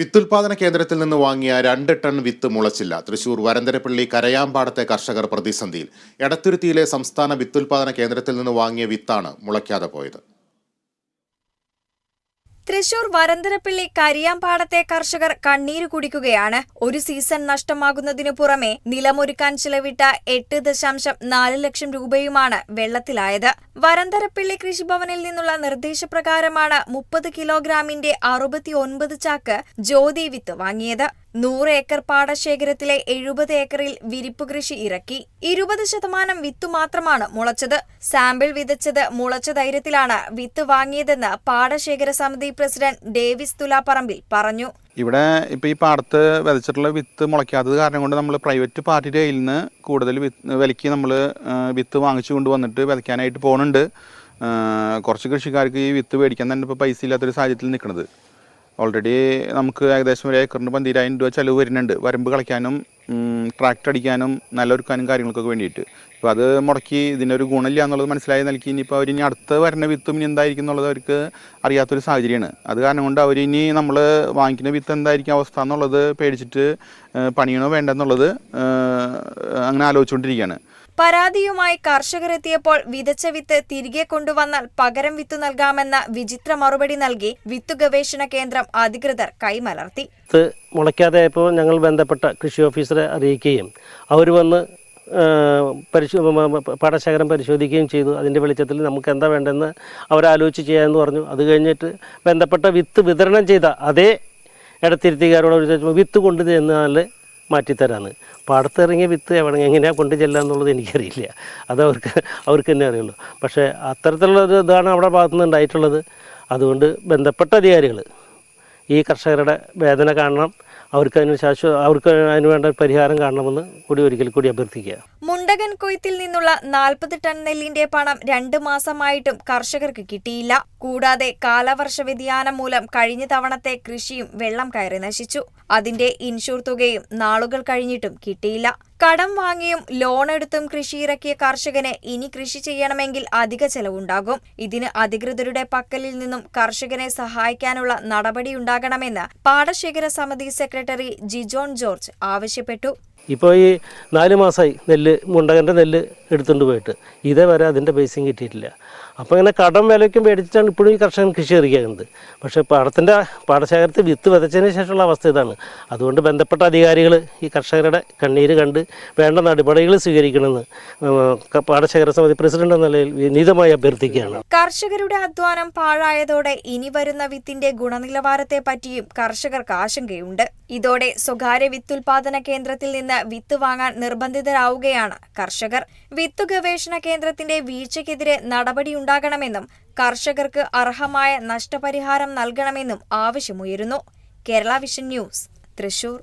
വിത്തുൽപാദന കേന്ദ്രത്തിൽ നിന്ന് വാങ്ങിയ രണ്ട് ടൺ വിത്ത് മുളച്ചില്ല. തൃശൂർ വരന്തരപ്പള്ളി കരയാമ്പാടത്തെ കർഷകർ പ്രതിസന്ധിയിൽ. എടത്തുരുത്തിയിലെ സംസ്ഥാന വിത്തുൽപാദന കേന്ദ്രത്തിൽ നിന്ന് വാങ്ങിയ വിത്താണ് മുളയ്ക്കാതെ പോയത്. തൃശൂർ വരന്തരപ്പിള്ളി കരിയാമ്പാടത്തെ കർഷകർ കണ്ണീര് കുടിക്കുകയാണ്. ഒരു സീസൺ നഷ്ടമാകുന്നതിനു പുറമെ നിലമൊരുക്കാൻ ചിലവിട്ട എട്ട് ദശാംശം നാല് ലക്ഷം രൂപയുമാണ് വെള്ളത്തിലായത്. വരന്തരപ്പിള്ളി കൃഷിഭവനിൽ നിന്നുള്ള നിർദ്ദേശപ്രകാരമാണ് മുപ്പത് കിലോഗ്രാമിന്റെ അറുപത്തി ഒൻപത് ചാക്ക് ജ്യോതി വിത്ത് വാങ്ങിയത്. നൂറ് ഏക്കർ പാടശേഖരത്തിലെ എഴുപത് ഏക്കറിൽ വിരിപ്പ് കൃഷി ഇറക്കി. ഇരുപത് ശതമാനം വിത്തു മാത്രമാണ് മുളച്ചത്. സാമ്പിൾ വിതച്ചത് മുളച്ച ധൈര്യത്തിലാണ് വിത്ത് വാങ്ങിയതെന്ന് പാടശേഖര സമിതി പ്രസിഡന്റ് ഡേവിസ് തുലാപ്പറമ്പിൽ പറഞ്ഞു. ഇവിടെ ഇപ്പോൾ ഈ പാടത്ത് വിതച്ചിട്ടുള്ള വിത്ത് മുളയ്ക്കാത്തത് കാരണം കൊണ്ട് നമ്മൾ പ്രൈവറ്റ് പാർട്ടിയുടെ കയ്യിൽ നിന്ന് കൂടുതൽ വിത്ത് വിലയ്ക്ക് നമ്മൾ വിത്ത് വാങ്ങിച്ചു കൊണ്ടുവന്നിട്ട് വിതയ്ക്കാനായിട്ട് പോകുന്നുണ്ട് കുറച്ച് കൃഷിക്കാർക്ക് ഈ വിത്ത് മേടിക്കാൻ തന്നെ ഇപ്പോൾ പൈസ ഇല്ലാത്തൊരു സാഹചര്യത്തിൽ നിൽക്കുന്നത് ഓൾറെഡി നമുക്ക് ഏകദേശം ഒരു ഏക്കറിന് പന്തിരായിരം രൂപ ചിലവ് വരുന്നുണ്ട്. വരമ്പ് കളിക്കാനും ട്രാക്ടർ അടിക്കാനും നിലൊരുക്കാനും കാര്യങ്ങൾക്കൊക്കെ വേണ്ടിയിട്ട്. അപ്പോൾ അത് മുടക്കി ഇതിനൊരു ഗുണമില്ല എന്നുള്ളത് മനസ്സിലായി നൽകി ഇനിയിപ്പോൾ അവർ ഇനി അടുത്ത വരുന്ന വിത്തും ഇനി എന്തായിരിക്കും എന്നുള്ളത് അവർക്ക് അറിയാത്തൊരു സാഹചര്യമാണ്. അത് കാരണം കൊണ്ട് അവർ ഇനി നമ്മൾ വാങ്ങിക്കുന്ന വിത്ത് എന്തായിരിക്കും അവസ്ഥ എന്നുള്ളത് പേടിച്ചിട്ട് പണിയണോ വേണ്ടെന്നുള്ളത് അങ്ങനെ ആലോചിച്ചുകൊണ്ടിരിക്കുകയാണ്. പരാതിയുമായി കർഷകരെത്തിയപ്പോൾ വിതച്ച വിത്ത് തിരികെ കൊണ്ടുവന്നാൽ പകരം വിത്ത് നൽകാമെന്ന വിചിത്ര മറുപടി നൽകി വിത്തു ഗവേഷണ കേന്ദ്രം അധികൃതർ കൈമലർത്തി. മുളയ്ക്കാതെ ഇപ്പോൾ ഞങ്ങൾ ബന്ധപ്പെട്ട കൃഷി ഓഫീസറെ അറിയിക്കുകയും അവർ വന്ന് പരിശോ പാടശേഖരം പരിശോധിക്കുകയും ചെയ്തു. അതിന്റെ വെളിച്ചത്തിൽ നമുക്ക് എന്താ വേണ്ടതെന്ന് അവരാലോചിച്ച് ചെയ്യാമെന്ന് പറഞ്ഞു. അത് കഴിഞ്ഞിട്ട് ബന്ധപ്പെട്ട വിത്ത് വിതരണം ചെയ്ത അതേ ഇടത്തിരുത്തിക്കാരോട് വിത്ത് കൊണ്ടു ചെന്നാൽ മാറ്റിത്തരാന്ന്. പാടത്തിറങ്ങിയ വിത്ത് എവിടെ എങ്ങനെയാണ് കൊണ്ടു ചെല്ലുക എന്നുള്ളത് എനിക്കറിയില്ല. അത് അവർക്ക് അവർക്ക് തന്നെ അറിയുള്ളൂ. പക്ഷേ അത്തരത്തിലുള്ള ഒരു ഇതാണ് അവിടെ ഭാഗത്തുനിന്ന് ഉണ്ടായിട്ടുള്ളത്. അതുകൊണ്ട് ബന്ധപ്പെട്ട അധികാരികൾ ഈ കർഷകരുടെ വേദന കാണണം. അവർക്ക് അതിന് ശാശ്വത അവർക്ക് അതിന് വേണ്ട പരിഹാരം കാണണമെന്ന് കൂടി ഒരിക്കൽ കൂടി അഭ്യർത്ഥിക്കുക. മുണ്ടകൻ കൊയ്ത്തിൽ നിന്നുള്ള നാൽപ്പത് ടൺ നെല്ലിന്റെ പണം രണ്ട് മാസമായിട്ടും കർഷകർക്ക് കിട്ടിയില്ല. കൂടാതെ കാലവർഷ വ്യതിയാനം മൂലം കഴിഞ്ഞ തവണത്തെ കൃഷിയും വെള്ളം കയറി നശിച്ചു. അതിന്റെ ഇൻഷൂർ തുകയും നാളുകൾ കഴിഞ്ഞിട്ടും കിട്ടിയില്ല. കടം വാങ്ങിയും ലോൺ എടുത്തും കൃഷി ഇറക്കിയ കർഷകന് ഇനി കൃഷി ചെയ്യണമെങ്കിൽ അധിക ചെലവുണ്ടാകും. ഇതിന് അധികൃതരുടെ പക്കലിൽ നിന്നും കർഷകനെ സഹായിക്കാനുള്ള നടപടിയുണ്ടാകണമെന്ന് പാടശേഖര സമിതി സെക്രട്ടറി ജിജോൺ ജോർജ് ആവശ്യപ്പെട്ടു. ഇപ്പോൾ ഈ നാല് മാസമായി നെല്ല് മുണ്ടകന്റെ നെല്ല് എടുത്തുകൊണ്ട് പോയിട്ട്. ഇതേവരെ അതിന്റെ പൈസയും കിട്ടിയിട്ടില്ല. അപ്പോൾ ഇങ്ങനെ കടം വിലയ്ക്കും മേടിച്ചിട്ടാണ് ഇപ്പോഴും ഈ കർഷകൻ കൃഷി ഇറക്കുന്നത് പക്ഷേ പാടത്തിന്റെ പാടശേഖരത്തിൽ വിത്ത് വിതച്ചതിന് ശേഷമുള്ള അവസ്ഥ ഇതാണ്. അതുകൊണ്ട് ബന്ധപ്പെട്ട അധികാരികൾ ഈ കർഷകരുടെ കണ്ണീര് കണ്ട് വേണ്ട നടപടികൾ സ്വീകരിക്കണമെന്ന് പാടശേഖര സമിതി പ്രസിഡന്റ് എന്ന നിലയിൽ വിനീതമായി അഭ്യർത്ഥിക്കുകയാണ്. കർഷകരുടെ അധ്വാനം പാഴായതോടെ ഇനി വരുന്ന വിത്തിന്റെ ഗുണനിലവാരത്തെ പറ്റിയും കർഷകർക്ക് ആശങ്കയുണ്ട്. ഇതോടെ സ്വകാര്യ വിത്തുൽപാദന കേന്ദ്രത്തിൽ നിന്ന് വിത്ത് വാങ്ങാൻ നിർബന്ധിതരാവുകയാണ്. കർഷകർ വിത്ത് ഗവേഷണ കേന്ദ്രത്തിന്റെ വീഴ്ചയ്ക്കെതിരെ നടപടിയുണ്ടാകണമെന്നും കർഷകർക്ക് അർഹമായ നഷ്ടപരിഹാരം നൽകണമെന്നും ആവശ്യമുയരുന്നു. Kerala vision news Thrissur.